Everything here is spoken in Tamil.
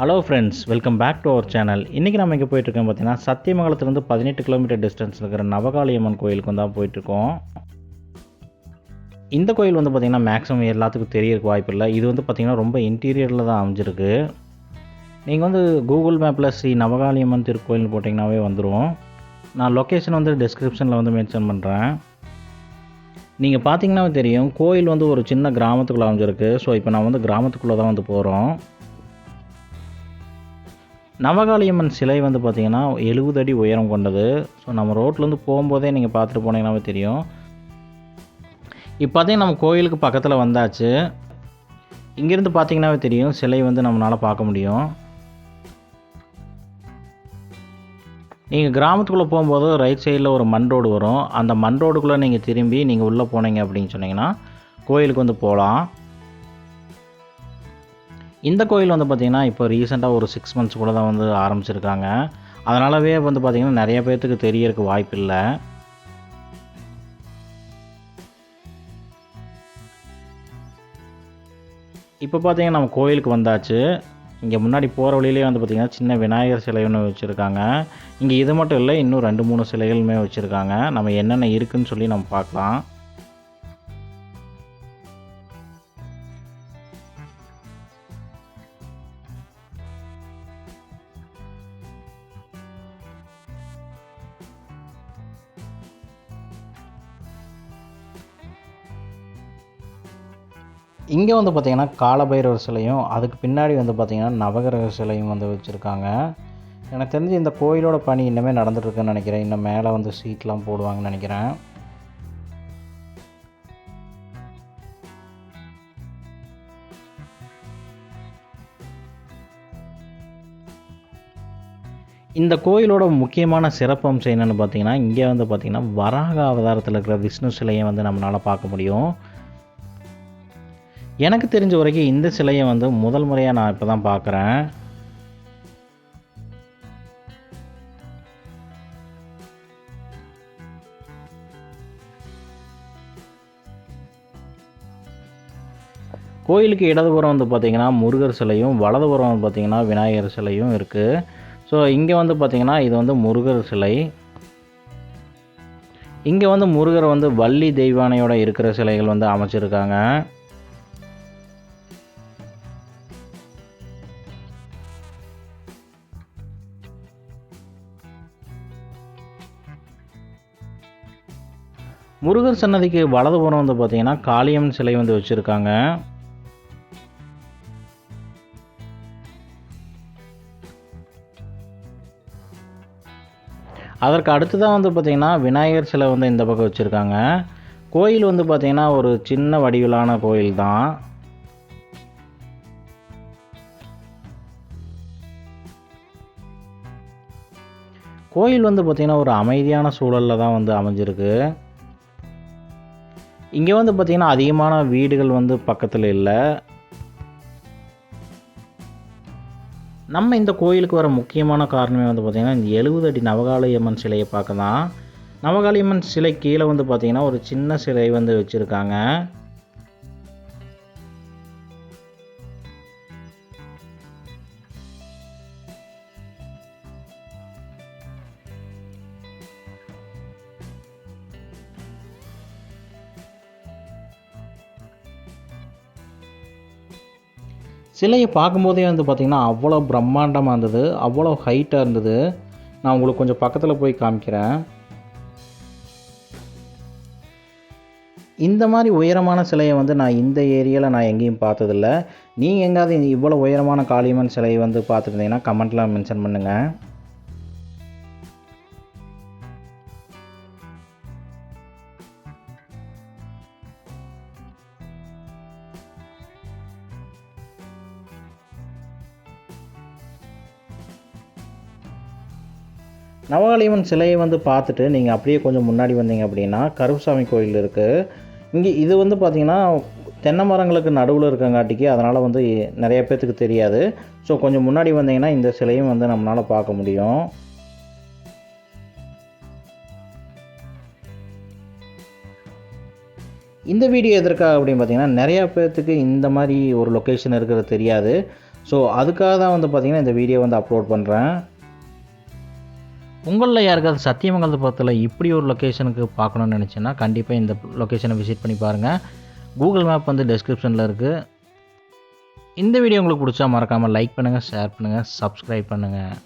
Hello friends welcome back to our channel இன்றைக்கி நம்ம இங்கே போயிட்டுருக்கோம் பார்த்தீங்கன்னா சத்தியமங்கலத்துலேருந்து பதினெட்டு கிலோமீட்டர் டிஸ்டன்ஸ் இருக்கிற நவகாளியம்மன் கோயிலுக்கு தான் போயிட்டுருக்கோம் இந்த கோயில் வந்து பார்த்திங்கன்னா மேக்ஸிமம் எல்லாத்துக்கும் தெரியறதுக்கு வாய்ப்பு இல்லை. இது வந்து பார்த்திங்கன்னா ரொம்ப இன்டீரியரில் தான் அமைஞ்சிருக்கு. நீங்கள் வந்து கூகுள் மேப்பில் ஸ்ரீ நவகாளியம்மன் திருக்கோயில்னு போட்டிங்கனாவே வந்துடும் நான் லொக்கேஷன் வந்து டிஸ்கிரிப்ஷனில் வந்து மென்ஷன் பண்ணுறேன் நீங்கள் பார்த்தீங்கன்னா தெரியும் கோயில் வந்து ஒரு சின்ன கிராமத்துக்குள்ளே அமைஞ்சிருக்கு. ஸோ இப்போ நான் வந்து கிராமத்துக்குள்ளே தான் வந்து போகிறோம் நவகாளியம்மன் சிலை வந்து பார்த்திங்கன்னா எழுபது அடி உயரம் கொண்டது. ஸோ நம்ம ரோட்லேருந்து போகும்போதே நீங்கள் பார்த்துட்டு போனீங்கன்னாவே தெரியும். இப்போ பார்த்தீங்கன்னா நம்ம கோயிலுக்கு பக்கத்தில் வந்தாச்சு. இங்கேருந்து பார்த்தீங்கன்னாவே தெரியும் சிலை வந்து நம்மளால் பார்க்க முடியும். நீங்கள் கிராமத்துக்குள்ளே போகும்போது ரைட் சைடில் ஒரு மண் ரோடு வரும். அந்த மண் ரோடுக்குள்ளே நீங்கள் திரும்பி நீங்கள் உள்ளே போனீங்க அப்படின்னு சொன்னீங்கன்னா கோயிலுக்கு வந்து போகலாம். இந்த கோயில் வந்து பார்த்திங்கன்னா இப்போ ரீசெண்டாக ஒரு சிக்ஸ் மந்த்ஸ் கூட தான் வந்து ஆரம்பிச்சிருக்காங்க. அதனாலவே வந்து பார்த்திங்கன்னா நிறைய பேர்த்துக்கு தெரியறதுக்கு வாய்ப்பு இல்லை. இப்போ பார்த்தீங்கன்னா நம்ம கோயிலுக்கு வந்தாச்சு. இங்கே முன்னாடி போகிற வழியிலே வந்து பார்த்திங்கன்னா சின்ன விநாயகர் சிலை ஒன்று வச்சுருக்காங்க. இங்கே இது மட்டும் இல்லை இன்னும் ரெண்டு மூணு சிலைகளுமே வச்சுருக்காங்க. நம்ம என்னென்ன இருக்குன்னு சொல்லி நம்ம பார்க்கலாம். இங்கே வந்து பார்த்திங்கன்னா காலபைரவர் சிலையும் அதுக்கு பின்னாடி வந்து பார்த்திங்கன்னா நவகிரக சிலையும் வந்து வச்சுருக்காங்க. எனக்கு தெரிஞ்சு இந்த கோயிலோட பணி இன்னுமே நடந்துட்டுருக்குன்னு நினைக்கிறேன். இன்னும் மேலே வந்து சீட்லாம் போடுவாங்கன்னு நினைக்கிறேன். இந்த கோயிலோட முக்கியமான சிறப்பம்சம் என்னென்னு பார்த்தீங்கன்னா இங்கே வந்து பார்த்திங்கன்னா வராக அவதாரத்தில் இருக்கிற விஷ்ணு சிலையை வந்து நம்மளால் பார்க்க முடியும். எனக்கு தெரிஞ்ச வரைக்கும் இந்த சிலையை வந்து முதல் முறையாக நான் இப்போ தான் பார்க்குறேன். கோயிலுக்கு இடதுபுறம் வந்து பார்த்திங்கன்னா முருகர் சிலையும் வலதுபுறம் வந்து பார்த்திங்கன்னா விநாயகர் சிலையும் இருக்குது ஸோ இங்கே வந்து பார்த்திங்கன்னா இது வந்து முருகர் சிலை. இங்கே வந்து முருகர் வந்து வள்ளி தெய்வானையோட இருக்கிற சிலைகள் வந்து அமைச்சிருக்காங்க. முருகர் சன்னதிக்கு வலதுபுறம் வந்து பார்த்திங்கன்னா காளியம்மன் சிலை வந்து வச்சுருக்காங்க. அதற்கு அடுத்து தான் வந்து பார்த்திங்கன்னா விநாயகர் சிலை வந்து இந்த பக்கம் வச்சுருக்காங்க. கோயில் வந்து பார்த்திங்கன்னா ஒரு சின்ன வடிவிலான கோயில் தான். கோயில் வந்து பார்த்திங்கன்னா ஒரு அமைதியான சூழலில் தான் வந்து அமைஞ்சிருக்கு. இங்கே வந்து பார்த்திங்கன்னா அதிகமான வீடுகள் வந்து பக்கத்தில் இல்லை. நம்ம இந்த கோயிலுக்கு வர முக்கியமான காரணமே வந்து பார்த்திங்கன்னா இந்த எழுபது அடி நவகாளியம்மன் சிலையை பார்க்க தான் நவகாளியம்மன் சிலை கீழே வந்து பார்த்திங்கன்னா ஒரு சின்ன சிலை வந்து வச்சுருக்காங்க. சிலையை பார்க்கும்போதே வந்து பார்த்திங்கன்னா அவ்வளோ பிரம்மாண்டமாக இருந்தது அவ்வளோ ஹைட்டாக இருந்தது. நான் உங்களுக்கு கொஞ்சம் பக்கத்தில் போய் காமிக்கிறேன். இந்த மாதிரி உயரமான சிலையை வந்து நான் இந்த ஏரியாவில் நான் எங்கேயும் பார்த்ததில்ல. நீங்கள் எங்காவது இவ்வளோ உயரமான காளியம்மன் சிலையை வந்து பார்த்துருந்தீங்கன்னா கமெண்ட்டில் மென்ஷன் பண்ணுங்கள் நவகாளியம்மன் சிலையை வந்து பார்த்துட்டு நீங்கள் அப்படியே கொஞ்சம் முன்னாடி வந்தீங்க அப்படின்னா கருப்புசாமி கோயில் இருக்குது இங்கே இது வந்து பார்த்திங்கன்னா தென்னை மரங்களுக்கு நடுவில் இருக்கங்காட்டிக்கு அதனால் வந்து நிறைய பேர்த்துக்கு தெரியாது. ஸோ கொஞ்சம் முன்னாடி வந்தீங்கன்னா இந்த சிலையும் வந்து நம்மளால் பார்க்க முடியும். இந்த வீடியோ எதற்காக அப்படின்னு பார்த்தீங்கன்னா நிறையா பேர்த்துக்கு இந்த மாதிரி ஒரு லொக்கேஷன் இருக்கிறது தெரியாது. ஸோ அதுக்காக தான் வந்து பார்த்திங்கன்னா இந்த வீடியோ வந்து அப்லோட் பண்ணுறேன் உங்களில் யாருக்காவது சத்தியமங்கலத்தில் இப்படி ஒரு லொக்கேஷனுக்கு பார்க்கணுன்னு நினச்சின்னா கண்டிப்பாக இந்த லொக்கேஷனை விசிட் பண்ணி பாருங்கள் கூகுள் மேப் வந்து டெஸ்கிரிப்ஷனில் இருக்குது இந்த வீடியோ உங்களுக்கு பிடிச்சா மறக்காமல் லைக் பண்ணுங்கள் ஷேர் பண்ணுங்கள் சப்ஸ்கிரைப் பண்ணுங்கள்